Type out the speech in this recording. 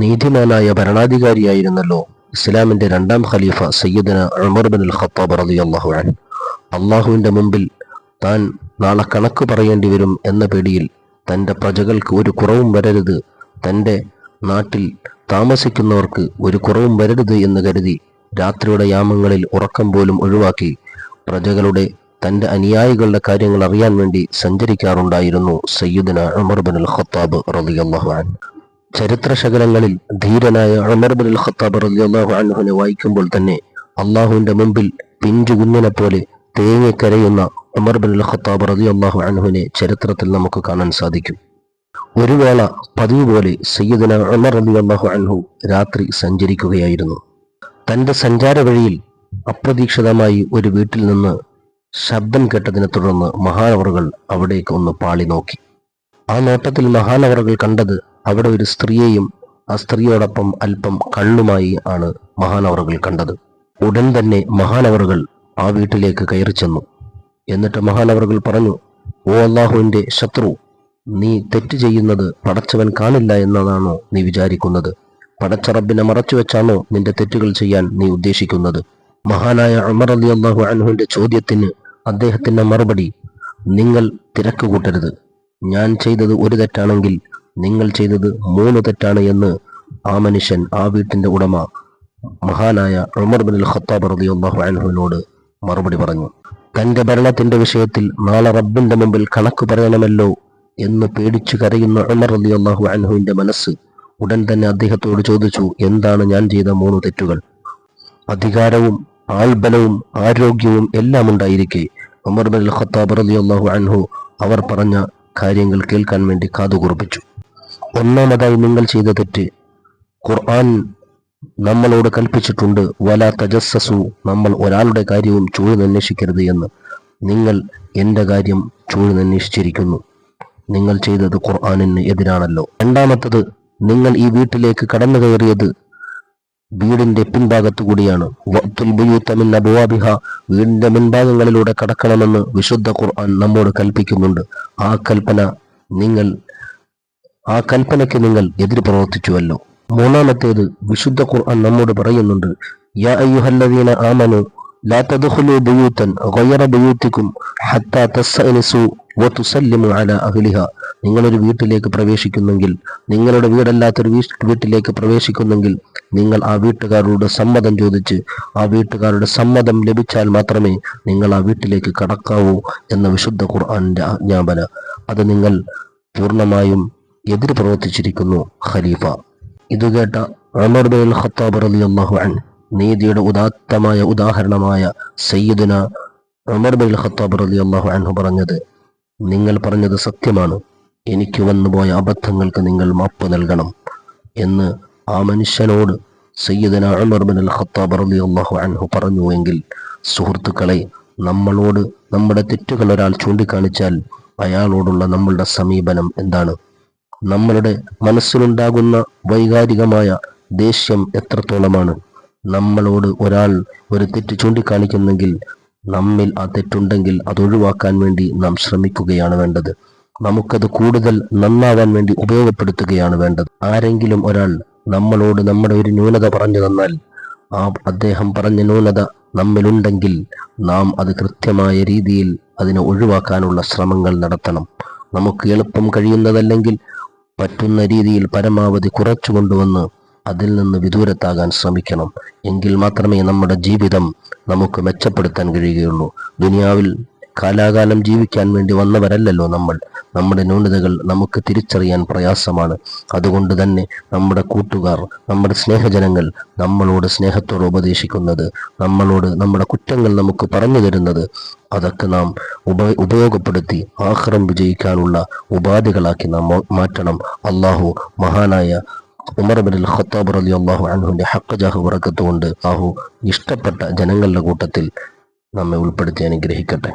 നീതിമാനായ ഭരണാധികാരിയായിരുന്നല്ലോ ഇസ്ലാമിന്റെ രണ്ടാം ഖലീഫ സയ്യിദന ഉമർ ബിൻ ഖത്താബ് റളിയല്ലാഹു അള്ളാഹു അള്ളാഹുവിന്റെ മുമ്പിൽ താൻ നാളെ കണക്ക് പറയേണ്ടി വരും എന്ന പേടിയിൽ തന്റെ പ്രജകൾക്ക് ഒരു കുറവും വരരുത്. തന്റെ നാട്ടിൽ താമസിക്കുന്നവർക്ക് ഒരു കുറവും വരരുത് എന്ന് കരുതി രാത്രിയുടെ യാമങ്ങളിൽ ഉറക്കം പോലും ഒഴിവാക്കി പ്രജകളുടെ തന്റെ അനുയായികളുടെ കാര്യങ്ങൾ അറിയാൻ വേണ്ടി സഞ്ചരിക്കാറുണ്ടായിരുന്നു സയ്യിദന ഉമർ ബിൻ ഖത്താബ് റളിയല്ലാഹു അൻഹു. ചരിത്രശകലങ്ങളിൽ ധീരനായ അമർബുൽ ഖത്താബ് റളിയല്ലാഹു അൻഹുനെ വായിക്കുമ്പോൾ തന്നെ അള്ളാഹുവിന്റെ മുമ്പിൽ പിഞ്ചു കുഞ്ഞിനെ പോലെ തേങ്ങിക്കരയുന്ന ഉമർ ബിൻ ഖത്താബ് അള്ളാഹു അൻഹുവിനെ ചരിത്രത്തിൽ നമുക്ക് കാണാൻ സാധിക്കും. ഒരു വേള പതിവ് പോലെ സയ്യിദന ഉമർ അള്ളാഹു അൻഹു രാത്രി സഞ്ചരിക്കുകയായിരുന്നു. തന്റെ സഞ്ചാര വഴിയിൽ അപ്രതീക്ഷിതമായി ഒരു വീട്ടിൽ നിന്ന് ശബ്ദം കേട്ടതിനെ തുടർന്ന് മഹാനവറുകൾ അവിടേക്ക് ഒന്ന് പാളി നോക്കി ആ നോട്ടത്തിൽ മഹാനവറുകൾ കണ്ടത് അവിടെ ഒരു സ്ത്രീയെയും ആ സ്ത്രീയോടൊപ്പം അല്പം കള്ളുമായി ആണ് മഹാനവറുകൾ കണ്ടത്. ഉടൻ തന്നെ മഹാനവറുകൾ ആ വീട്ടിലേക്ക് കയറി ചെന്നു. എന്നിട്ട് മഹാനവറുകൾ പറഞ്ഞു ഓ അള്ളാഹുവിന്റെ ശത്രു നീ തെറ്റ് ചെയ്യുന്നത് പടച്ചവൻ കാണില്ല എന്നതാണോ നീ വിചാരിക്കുന്നത്? പടച്ച റബ്ബിനെ മറച്ചു വെച്ചാണോ നിന്റെ തെറ്റുകൾ ചെയ്യാൻ നീ ഉദ്ദേശിക്കുന്നത്? മഹാനായ അമർ അലി അള്ളാഹു അനുഹുവിന്റെ ചോദ്യത്തിന് അദ്ദേഹത്തിന്റെ മറുപടി നിങ്ങൾ തിരക്ക് കൂട്ടരുത്. ഞാൻ ചെയ്തത് ഒരു തെറ്റാണെങ്കിൽ നിങ്ങൾ ചെയ്തത് മൂന്ന് തെറ്റാണ് എന്ന് ആ മനുഷ്യൻ ആ വീട്ടിന്റെ ഉടമ മഹാനായ ഉമർ ബിൻ ഖത്താബ് റളിയല്ലാഹു അൻഹുവിനോട് മറുപടി പറഞ്ഞു. തന്റെ ഭരണത്തിന്റെ വിഷയത്തിൽ നാളെ റബ്ബിന്റെ മുമ്പിൽ കണക്ക് പറയണമല്ലോ എന്ന് പേടിച്ചു കരയുന്ന ഉമർ അള്ളാഹു അൻഹുവിന്റെ മനസ്സ് ഉടൻ തന്നെ അദ്ദേഹത്തോട് ചോദിച്ചു എന്താണ് ഞാൻ ചെയ്ത മൂന്ന് തെറ്റുകൾ? അധികാരവും ആൾബലവും ആരോഗ്യവും എല്ലാം ഉണ്ടായിരിക്കെ. ഉമർ ബിൻ ഖത്താബ് ഖത്താബ് റളിയല്ലാഹു അൻഹു അവർ പറഞ്ഞ കാര്യങ്ങൾ കേൾക്കാൻ വേണ്ടി കാതുകുറപ്പിച്ചു. ഒന്നാമതായി നിങ്ങൾ ചെയ്ത തെറ്റ്. ഖുർആൻ നമ്മളോട് കൽപ്പിച്ചിട്ടുണ്ട് വല തജസ്സസു നമ്മൾ ഒരാളുടെ കാര്യവും ചൂഴ്ന്നന്വേഷിക്കരുത് എന്ന്. നിങ്ങൾ എന്റെ കാര്യം ചൂഴ്ന്നന്വേഷിച്ചിരിക്കുന്നു നിങ്ങൾ ചെയ്തത് ഖുർആാനിന് എതിരാണല്ലോ. രണ്ടാമത്തത് നിങ്ങൾ ഈ വീട്ടിലേക്ക് കടന്നു കയറിയത് വീടിന്റെ പിൻഭാഗത്തു കൂടിയാണ്. വഅ്തുൽ ബുയൂത മിൻ അബ്വാബിഹ വീടിന്റെ മുൻഭാഗങ്ങളിലൂടെ കടക്കണമെന്ന് വിശുദ്ധ ഖുർആൻ നമ്മോട് കൽപ്പിക്കുന്നുണ്ട്. ആ കൽപ്പന നിങ്ങൾ ആ കൽപ്പനയ്ക്ക് നിങ്ങൾ എതിര് പ്രവർത്തിച്ചുവല്ലോ. മൂന്നാമത്തേത് വിശുദ്ധ ഖുർആൻ നമ്മോട് പറയുന്നുണ്ട് യാ അയ്യുഹല്ലദീന ലാ ഗൈറ ഹത്താ അലാ നിങ്ങളൊരു വീട്ടിലേക്ക് പ്രവേശിക്കുന്നെങ്കിൽ നിങ്ങളുടെ വീടല്ലാത്തൊരു വീട്ടിലേക്ക് പ്രവേശിക്കുന്നെങ്കിൽ നിങ്ങൾ ആ വീട്ടുകാരോട് സമ്മതം ചോദിച്ച് ആ വീട്ടുകാരുടെ സമ്മതം ലഭിച്ചാൽ മാത്രമേ നിങ്ങൾ ആ വീട്ടിലേക്ക് കടക്കാവൂ എന്ന വിശുദ്ധ ഖുർആന്റെ ആജ്ഞാപന. അത് നിങ്ങൾ പൂർണമായും എതിര് പ്രവർത്തിച്ചിരിക്കുന്നു ഖലീഫ. ഇത് കേട്ട ഉമർ ബിൻ ഖത്താബ് റളിയല്ലാഹു അൻ നീതിയുടെ ഉദാത്തമായ ഉദാഹരണമായ സയ്യിദുന അമർ ബിൻ ഖത്താബ് റളിയല്ലാഹു അൻഹു പറഞ്ഞത് നിങ്ങൾ പറഞ്ഞത് സത്യമാണ്. എനിക്ക് വന്നുപോയ അബദ്ധങ്ങൾക്ക് നിങ്ങൾ മാപ്പ് നൽകണം എന്ന് ആ മനുഷ്യനോട് സയ്യിദന അമർ ബിൻ ഖത്താബ് റളിയല്ലാഹു അൻഹു പറഞ്ഞുവെങ്കിൽ സുഹൃത്തുക്കളെ നമ്മളോട് നമ്മുടെ തെറ്റുകൾ ഒരാൾ ചൂണ്ടിക്കാണിച്ചാൽ അയാളോടുള്ള നമ്മളുടെ സമീപനം എന്താണ്? നമ്മളുടെ മനസ്സിലുണ്ടാകുന്ന വൈകാരികമായ ദേഷ്യം എത്രത്തോളമാണ്? നമ്മളോട് ഒരാൾ ഒരു തെറ്റ് ചൂണ്ടിക്കാണിക്കുന്നെങ്കിൽ നമ്മിൽ ആ തെറ്റുണ്ടെങ്കിൽ അത് ഒഴിവാക്കാൻ വേണ്ടി നാം ശ്രമിക്കുകയാണ് വേണ്ടത്. നമുക്കത് കൂടുതൽ നന്നാവാൻ വേണ്ടി ഉപയോഗപ്പെടുത്തുകയാണ് വേണ്ടത്. ആരെങ്കിലും ഒരാൾ നമ്മളോട് നമ്മുടെ ഒരു ന്യൂനത പറഞ്ഞു തന്നാൽ ആ അദ്ദേഹം പറഞ്ഞ ന്യൂനത നമ്മിലുണ്ടെങ്കിൽ നാം അത് കൃത്യമായ രീതിയിൽ അതിനെ ഒഴിവാക്കാനുള്ള ശ്രമങ്ങൾ നടത്തണം. നമുക്ക് എളുപ്പം കഴിയുന്നതല്ലെങ്കിൽ പറ്റുന്ന രീതിയിൽ പരമാവധി കുറച്ചു കൊണ്ടുവന്ന് അതിൽ നിന്ന് വിദൂരത്താകാൻ ശ്രമിക്കണം. എങ്കിൽ മാത്രമേ നമ്മുടെ ജീവിതം നമുക്ക് മെച്ചപ്പെടുത്താൻ കഴിയുകയുള്ളൂ. ദുനിയാവിൽ കാലാകാലം ജീവിക്കാൻ വേണ്ടി വന്നവരല്ലല്ലോ നമ്മൾ. നമ്മുടെ ന്യൂനതകൾ നമുക്ക് തിരിച്ചറിയാൻ പ്രയാസമാണ്. അതുകൊണ്ട് തന്നെ നമ്മുടെ കൂട്ടുകാർ നമ്മുടെ സ്നേഹജനങ്ങൾ നമ്മളോട് സ്നേഹത്തോടെ ഉപദേശിക്കുന്നത് നമ്മളോട് നമ്മുടെ കുറ്റങ്ങൾ നമുക്ക് പറഞ്ഞു തരുന്നത് അതൊക്കെ നാം ഉപ ഉപയോഗപ്പെടുത്തി ആഹ്റം വിജയിക്കാനുള്ള ഉപാധികളാക്കി നാം മാറ്റണം. അള്ളാഹു മഹാനായ ഉമർ ബിൻ ഖത്താബ് അലി അള്ളാഹു അൻഹുവിന്റെ ഹക്കജാഹു വറക്കത്തുകൊണ്ട് ആഹു ഇഷ്ടപ്പെട്ട ജനങ്ങളുടെ കൂട്ടത്തിൽ നമ്മെ ഉൾപ്പെടുത്തി അനുഗ്രഹിക്കട്ടെ.